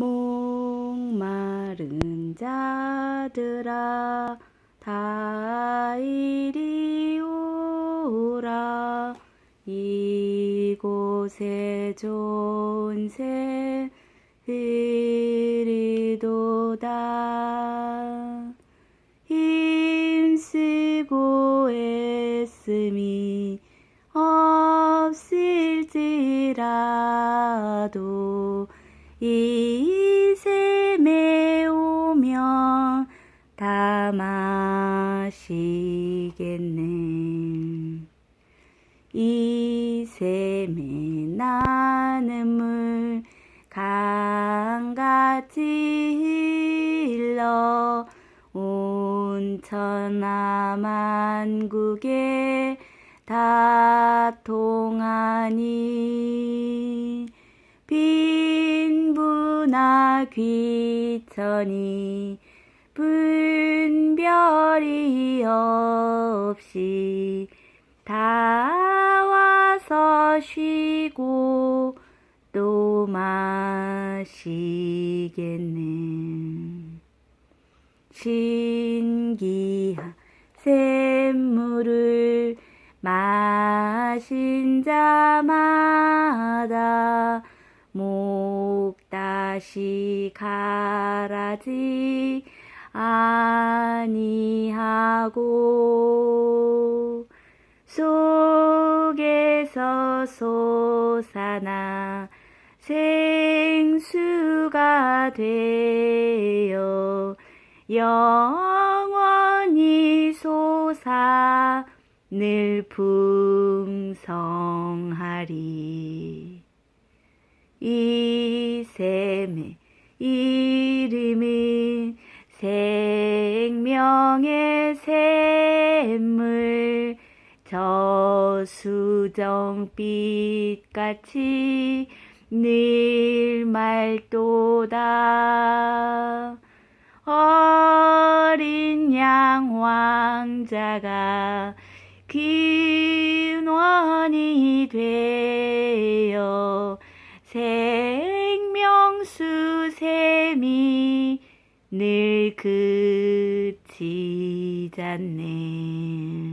목마른 자들아 다 이리 오라. 이곳에 존새 흐리도다. 힘쓰고 애씀이 없을지라도 이 샘에 오면 다 마시겠네. 이 샘에 나는 물 강같이 흘러 온 천하 만국에 다 통하니 빈부나 귀천이 분별이 없이 다 와서 쉬고 또 마시겠네. 신기한 샘물을 마신 자마다 목 다시 가라지 아니하고 속에서 솟아나 생수가 되어 영원히 솟아 늘 풍성하리 이 샘의 이름은 생명의 샘물 저 수정빛같이 늘 맑도다. 어린 양 왕자가 근원이 되 샘이 늘 그치지 않네.